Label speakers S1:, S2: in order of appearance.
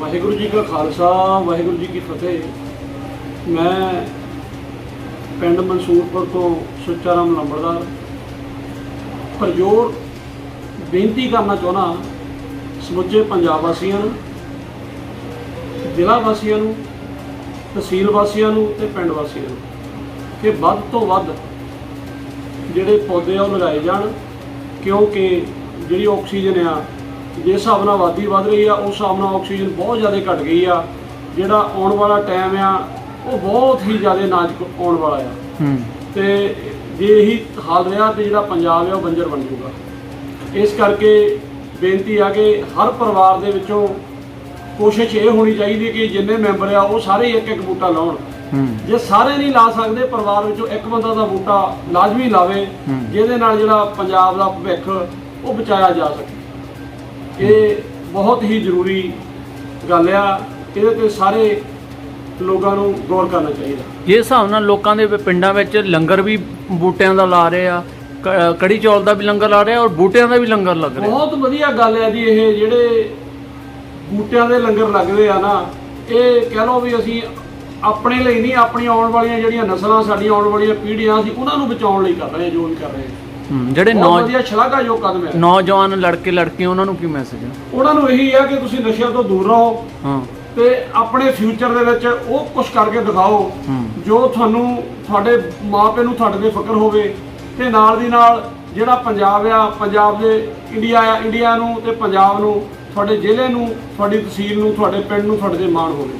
S1: ਵਾਹਿਗੁਰੂ ਜੀ ਕਾ ਖਾਲਸਾ, ਵਾਹਿਗੁਰੂ ਜੀ ਕੀ ਫਤਿਹ। ਮੈਂ ਪਿੰਡ ਮਨਸੂਰਪੁਰ ਤੋਂ ਸੁੱਚਾ ਰਾਮ ਲੰਬੜਦਾਰ। ਪ੍ਰਜੋਰ ਬੇਨਤੀ ਕਰਨਾ ਚਾਹੁੰਦਾ ਸਮੁੱਚੇ ਪੰਜਾਬ ਵਾਸੀਆਂ ਨੂੰ, ਜ਼ਿਲ੍ਹਾ ਵਾਸੀਆਂ ਨੂੰ, ਤਹਿਸੀਲ ਵਾਸੀਆਂ ਨੂੰ ਤੇ ਪਿੰਡ ਵਾਸੀਆਂ ਨੂੰ ਕਿ ਵੱਧ ਤੋਂ ਵੱਧ ਜਿਹੜੇ ਪੌਦੇ ਆ ਉਹ ਲਗਾਏ ਜਾਣ, ਕਿਉਂਕਿ ਜਿਹੜੀ ਆਕਸੀਜਨ ਆ ਜਿਸ ਹਿਸਾਬ ਨਾਲ ਆਬਾਦੀ ਵੱਧ ਰਹੀ ਆ ਉਸ ਹਿਸਾਬ ਨਾਲ ਆਕਸੀਜਨ ਬਹੁਤ ਜ਼ਿਆਦਾ ਘਟ ਗਈ ਆ। ਜਿਹੜਾ ਆਉਣ ਵਾਲਾ ਟਾਈਮ ਆ ਉਹ ਬਹੁਤ ਹੀ ਜ਼ਿਆਦਾ ਨਾਜ਼ੁਕ ਆਉਣ ਵਾਲਾ ਆ। ਤੇ ਜੇ ਇਹੀ ਹਾਲ ਰਿਹਾ ਤੇ ਜਿਹੜਾ ਪੰਜਾਬ ਆ ਉਹ ਬੰਜਰ ਬਣ ਜਾਊਗਾ। ਇਸ ਕਰਕੇ ਬੇਨਤੀ ਆ ਕਿ ਹਰ ਪਰਿਵਾਰ ਦੇ ਵਿੱਚੋਂ ਕੋਸ਼ਿਸ਼ ਇਹ ਹੋਣੀ ਚਾਹੀਦੀ ਕਿ ਜਿੰਨੇ ਮੈਂਬਰ ਆ ਉਹ ਸਾਰੇ ਇੱਕ ਇੱਕ ਬੂਟਾ ਲਾਉਣ। ਜੇ ਸਾਰੇ ਨਹੀਂ ਲਾ ਸਕਦੇ ਪਰਿਵਾਰ ਵਿੱਚੋਂ ਇੱਕ ਬੰਦਾ ਦਾ ਬੂਟਾ ਲਾਜ਼ਮੀ ਲਾਵੇ। ਜਿਹਦੇ ਨਾਲ ਜਿਹੜਾ ਪੰਜਾਬ ਦਾ ਭਵਿੱਖ ਉਹ ਬਚਾਇਆ ਜਾ ਸਕੇ। ਇਹ ਬਹੁਤ ਹੀ ਜ਼ਰੂਰੀ ਗੱਲ ਆ ਇਹਦੇ ਤੇ ਸਾਰੇ ਲੋਕਾਂ ਨੂੰ ਗੌਰ ਕਰਨਾ ਚਾਹੀਦਾ।
S2: ਜਿਸ ਹਿਸਾਬ ਨਾਲ ਲੋਕਾਂ ਦੇ ਪਿੰਡਾਂ ਵਿੱਚ ਲੰਗਰ ਵੀ ਬੂਟਿਆਂ ਦਾ ਲਾ ਰਹੇ ਆ ਕ- ਕੜੀ ਚੌਲ ਦਾ ਵੀ ਲੰਗਰ ਲਾ ਰਹੇ ਆ ਔਰ ਬੂਟਿਆਂ ਦਾ ਵੀ ਲੰਗਰ ਲੱਗ ਰਿਹਾ।
S1: ਬਹੁਤ ਵਧੀਆ ਗੱਲ ਹੈ ਜੀ ਇਹ ਜਿਹੜੇ ਬੂਟਿਆਂ ਦੇ ਲੰਗਰ ਲੱਗਦੇ ਆ ਨਾ ਇਹ ਕਹਿ ਲਓ ਵੀ ਅਸੀਂ ਆਪਣੇ ਲਈ ਨਹੀਂ ਆਪਣੀ ਆਉਣ ਵਾਲੀਆਂ ਜਿਹੜੀਆਂ ਨਸਲਾਂ ਸਾਡੀਆਂ ਆਉਣ ਵਾਲੀਆਂ ਪੀੜ੍ਹੀਆਂ ਅਸੀਂ ਉਹਨਾਂ ਨੂੰ ਬਚਾਉਣ ਲਈ ਕਰ ਰਹੇ ਹਾਂ ਜੋ ਵੀ ਕਰ ਰਹੇ
S2: ਹੂੰ, ਜਿਹੜੇ
S1: ਬਹੁਤ
S2: ਨੌ
S1: ਵਧੀਆ ਸ਼ਲਾਘਾਯੋਗ ਕਦਮ ਹੈ।
S2: ਨੌਜਵਾਨ ਲੜਕੇ ਲੜਕੀਆਂ ਉਹਨਾਂ ਨੂੰ ਕੀ ਮੈਸੇਜ ਹੈ?
S1: ਉਹਨਾਂ ਨੂੰ ਇਹੀ ਹੈ ਕਿ ਤੁਸੀਂ ਨਸ਼ਿਆਂ ਤੋਂ ਦੂਰ ਰਹੋ
S2: ਹਾਂ।
S1: ਤੇ ਆਪਣੇ ਫਿਊਚਰ ਦੇ ਵਿੱਚ ਉਹ ਕੁਝ ਕਰਕੇ ਦਿਖਾਓ
S2: ਹੂੰ।
S1: ਜੋ ਤੁਹਾਨੂੰ ਤੁਹਾਡੇ ਮਾਪੇ ਨੂੰ ਤੁਹਾਡੇ ਤੇ ਫਕਰ ਹੋਵੇ ਤੇ ਨਾਲ ਦੀ ਨਾਲ ਜਿਹੜਾ ਪੰਜਾਬ ਆ ਪੰਜਾਬ ਦੇ ਇੰਡੀਆ ਆ ਇੰਡੀਆ ਨੂੰ ਤੇ ਪੰਜਾਬ ਨੂੰ ਤੁਹਾਡੇ ਜ਼ਿਲ੍ਹੇ ਨੂੰ ਤੁਹਾਡੀ ਤਹਿਸੀਲ ਨੂੰ ਤੁਹਾਡੇ ਪਿੰਡ ਨੂੰ ਤੁਹਾਡੇ ਤੇ ਮਾਣ ਹੋਵੇ।